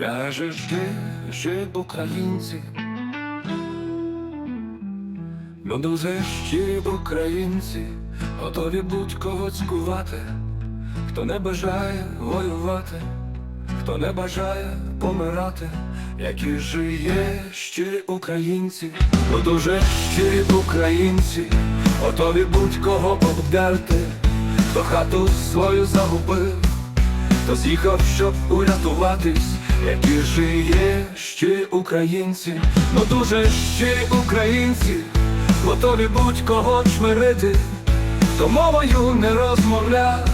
Ляже жди, жив українці. Люди щирі українці, готові будь-кого цькувати, хто не бажає воювати, хто не бажає помирати, які ж є щирі українці, бо дуже щирі українці, готові будь-кого обдерти, хто хату свою загубив, хто з'їхав, щоб урятуватись, які ж є щирі українці, ну дуже щирі українці, готові будь-кого чмирити, хто мовою не розмовля,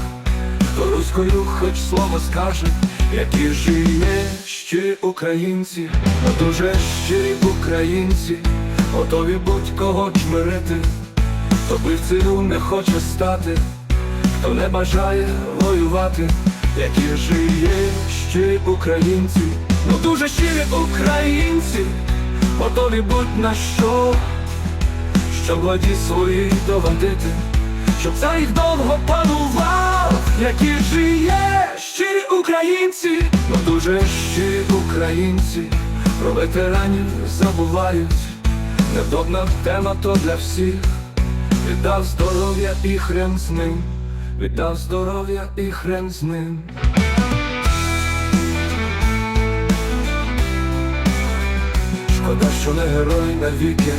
хто руською хоч слово скаже, які ж є щирі українці, ну дуже щирі українці, готові будь-кого чмирити, хто бивцею не хоче стати хто не бажає воювати, які ж є щирі українці, ну дуже щирі українці, готові будь на що, щоб владі свої доводити, щоб за їх довго панував, які ж є щирі українці, ну дуже щирі українці, про ветеранів забувають, невдобна тема то для всіх. Віддав здоров'я і хрен з ним, віддав здоров'я і хрен з ним. Шкода, що не герої навіки,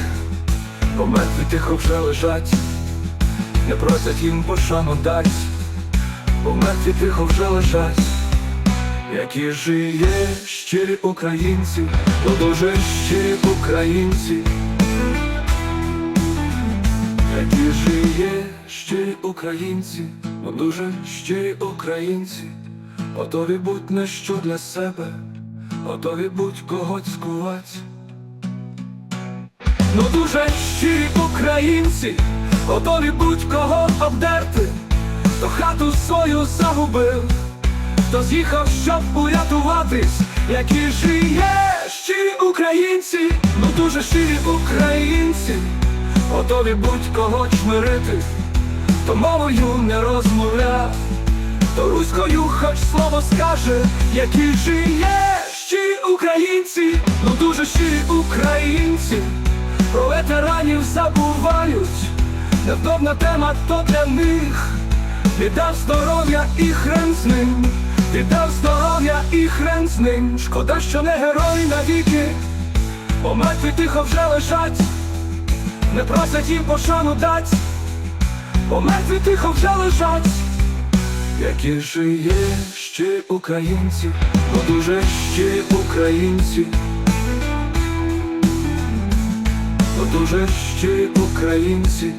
бо тихо вже лежать, не просять їм пошану дать, бо мертві тихо вже лежать, які ж є щирі українці, бо дуже щирі українці. Українці, ну дуже щирі українці, готові будь на що для себе, готові будь когось скувати. Ну дуже щирі українці, готові будь-кого обдерти, хто хату свою загубив, хто з'їхав, щоб урятуватись, які ж є щирі українці, ну дуже щирі українці, готові будь-кого чмирити, хто мовою не розмовляв, то руською хоч слово скаже, які ж є щирі українці, ну дуже щирі українці, про ветеранів забувають, невдобна тема то для них, віддав здоров'я і хрен з ним, віддав здоров'я і хрен з ним, шкода, що не герой навіки, бо мертві тихо вже лежать, не просять їм пошану дать, бо мертві тихо вже лежать. Які ж є ще українці, бо дуже ще українці, бо дуже ще українці,